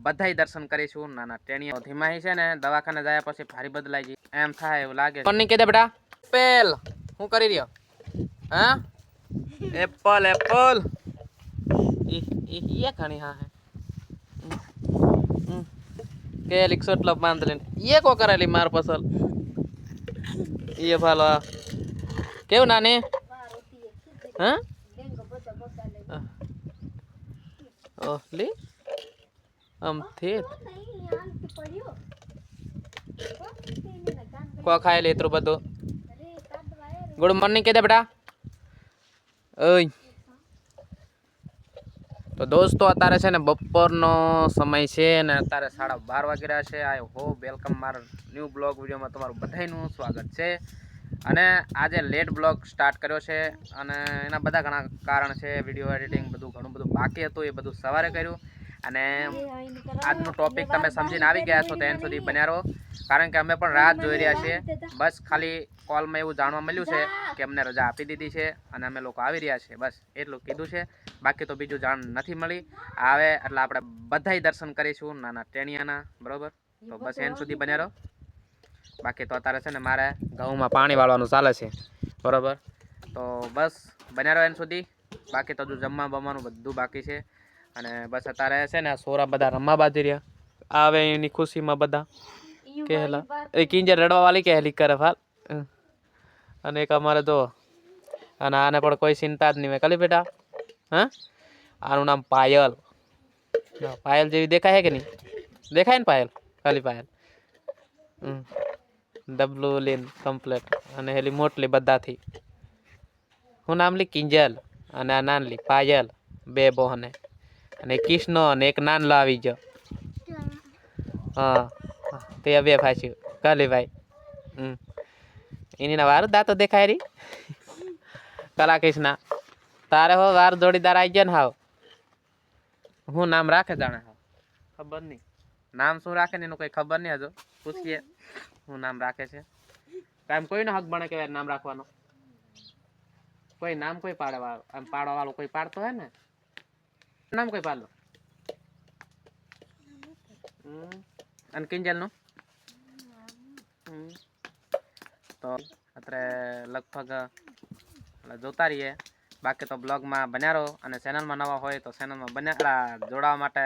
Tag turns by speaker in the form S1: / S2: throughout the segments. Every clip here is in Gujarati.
S1: બધાય દર્શન કરીશું નાના ટેણીઓ ધીમાઈ છે ને દવાખાને જાય પછી ફારી બદલાઈ ગઈ એમ થાય એવું લાગે પણ કે દે બેટા પેલ હું કરી રહ્યો હા એપલ એપલ એ ઘણી હા હે કે લિક્સોટ લબ બાંધલીને એ કો કરેલી માર પસલ એ ભાલો કેવું નાની હા ઓહલી આમ થેત. કો ખાય લે એટલું બધું? ગુડ મોર્નિંગ કહી દે બેટા. ઓય. તો દોસ્તો અત્યારે છે ને બપોરનો સમય છે ને અત્યારે સાડા બાર વાગી રહ્યા છે. આઈ હોપ વેલકમ મારા ન્યૂ બ્લોગ વિડીયોમાં તમારું બધાયનું સ્વાગત છે. અને આજે લેટ બ્લોગ સ્ટાર્ટ કર્યો છે અને એના બધા ઘણા કારણ છે. વીડિયો એડિટિંગ બધું ઘણું બધું બાકી હતું એ બધું સવારે કર્યું. અને આજનું ટોપિક તમે સમજીને આવી ગયા છો તો એન સુધી બન્યા રહો. કારણ કે અમે પણ રાહ જોઈ રહ્યા છીએ. બસ ખાલી કોલમાં એવું જાણવા મળ્યું છે કે અમને રજા આપી દીધી છે અને અમે લોકો આવી રહ્યા છે બસ એટલું કીધું છે. બાકી તો બીજું જાણ નથી મળી. આવે એટલે આપણે બધાય દર્શન કરીશું નાના ટેણિયાના બરોબર? તો બસ એન સુધી બન્યા રહો. બાકી તો અત્યારે છે ને મારે ઘઉંમાં પાણી વાળવાનું ચાલે છે. બરોબર? તો બસ બન્યા રહો એન સુધી. બાકી તો હજુ જમવા બમવાનું બધું બાકી છે. અને બસ અત્યારે છે ને આ સોરા બધા રમવા બાજી રહ્યા. આવે એની ખુશીમાં બધા કહેલા એ કિંજર રડવા વાળી કહેલી કરે હમ. અને એક અમારે તો અને આને પણ કોઈ ચિંતા જ નહીં મેં ખાલી બેટા હા? આનું નામ પાયલ. પાયલ જેવી દેખાય છે કે નહીં? દેખાય ને પાયલ? ખાલી પાયલ. ડબલું લીન કમ્પ્લેટ. અને હેલી મોટલી બધાથી. હું નામ લી કિંજલ અને આ નાનલી પાયલ. બે બહેને. અને કૃષ્ણ અને એક નાનલો આવી ગયો. હા તે બે ફાસ્યું કાલી ભાઈ. હમ. એની વાર દાંતો દેખાય રી. કલા કૃષ્ણ તારે હો વાર જોડીદાર આવી ગયા ને હાવ. હું નામ રાખે જાણે હાવ? ખબર નહીં. નામ શું રાખે ને એનું કઈ ખબર નહીં હજુ. પૂછીએ. હું નામ રાખે છે? કાયમ કોઈનો હક બને કહેવાય નામ રાખવાનો? કોઈ નામ કોઈ પાડે આમ પાડવા વાળો કોઈ પાડતો હોય ને? નામ કઈ પાલો. અને કિંજલનું. તો અત્યારે લગભગ જોતા રહીએ. બાકી તો બ્લોગમાં બન્યા રહો અને ચેનલમાં નવા હોય તો ચેનલમાં બન્યા જોડાવા માટે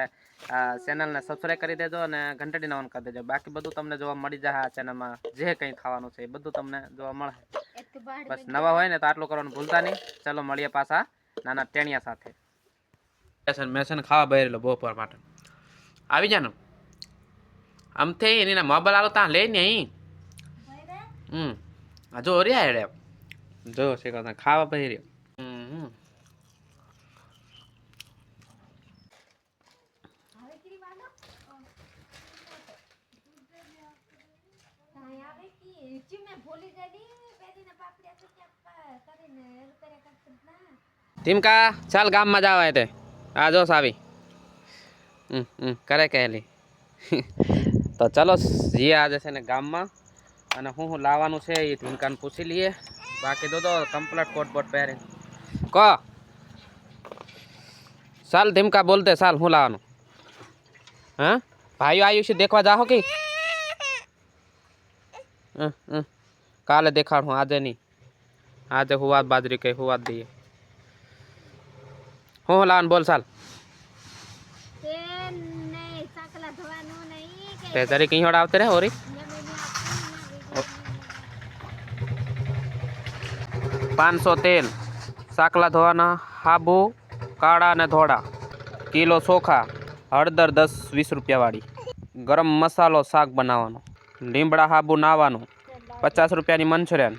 S1: ચેનલને સબસ્ક્રાઈબ કરી દેજો અને ઘંટડીને ઓન કરી દેજો. બાકી બધું તમને જોવા મળી જાય આ ચેનલમાં. જે કંઈ ખાવાનું છે એ બધું તમને જોવા મળે બસ નવા હોય ને તો આટલું કરવાનું ભૂલતા નહીં. ચલો મળીએ પાછા નાના ટેણિયા સાથે. મેસન મેસન ખાવા બહેરેલો બપોર માટે. આવી જાનો. આમ થઈ એની મોબાઈલ આલો ત્યાં લઈ ને અહીં હમ જો રહ્યા એડે જો છે ખાવા પહેર્યો. ટીમકા, ચાલ ગામમાં જવા તે. આ જો સાવી. કરે કહેલી તો ચલો, જીએ આજે છે ને ગામમાં. અને હું હું લાવવાનું છે એ ધીમકાને પૂછી લઈએ. બાકી તો તો કમ્પ્લીટ કોટ બોટ પહેરી કહો ચાલ, ધીમકા બોલતે, ચાલ, હું લાવવાનું. હા? ભાઈઓ આવ્યું છે, દેખવા જાહો કે. કાલે દેખાડું, આજે નહીં. આજે હું વાત બાજરી કઈ વાત દઈએ. હું લાવન બોલ સાલ તે તારી કઈ હોડ આવતે રે ઓરી પાંચસો તેલ સાકલા ધોવાના હાબુ કાળા અને ધોળા કિલો ચોખા હળદર દસ વીસ રૂપિયાવાળી ગરમ મસાલો શાક બનાવવાનો લીમડા હાબુ નાવાનું પચાસ રૂપિયાની મંચુરિયન